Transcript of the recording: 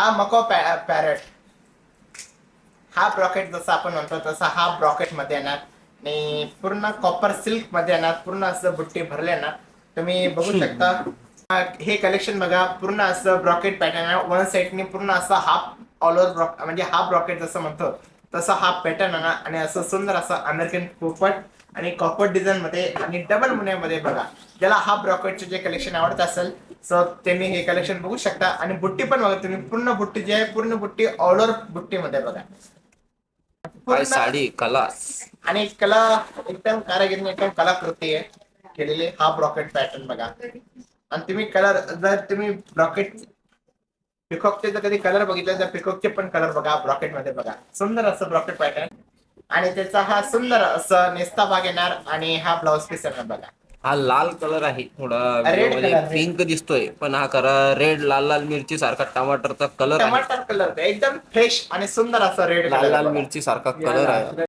हा मको पॅरेट. हा ब्रॉकेट जसा आपण म्हणतो तसा हा ब्रॉकेटमध्ये येणार. आणि पूर्ण कॉपर सिल्कमध्ये येणार. पूर्ण असं बुट्टी भरले येणार. तुम्ही बघू शकता. हा- कलेक्शन बघा. पूर्ण असं ब्रॉकेट पॅटर्न आहे. वन साईडने पूर्ण असं हाफ ऑल ओव्हर ब्रॉक म्हणजे हाफ ब्रॉकेट जसं म्हणतो तसं हा पॅटर्न आहे ना आणि असं सुंदर असं अमेरिकन पोपट आणि कॉपर डिझाईन मध्ये आणि डबल मुन्यामध्ये बघा. ज्याला हा ब्रॉकेटचे जे कलेक्शन आवडत असेल सो त्यांनी हे कलेक्शन बघू शकता. आणि बुट्टी पण बघा तुम्ही. पूर्ण बुट्टी जी आहे पूर्ण बुट्टी ऑल ओव्हर बुट्टीमध्ये बघा. साडी कलास आणि कला एकदम कारागिरीने एकदम कलाकृती आहे. केलेली हा ब्रॉकेट पॅटर्न बघा. आणि तुम्ही कलर जर तुम्ही ब्रॉकेट पिकॉकचे जर कधी कलर बघितले तर पिकॉकचे पण कलर बघा ब्रॉकेटमध्ये बघा. सुंदर असं ब्रॉकेट पॅटर्न आणि त्याचा हा सुंदर असं नेस्ता भाग येणार आणि हा ब्लाउज पीस येणार बघा. हा लाल कलर आहे. थोडा red. पिंक दिसतोय पण हा खरा रेड लाल लाल मिरची सारखा टमाटरचा कलर आहे. टमाटर कलर एकदम फ्रेश आणि सुंदर असा रेड लाल लाल कलर मिरची सारखा कलर आहे.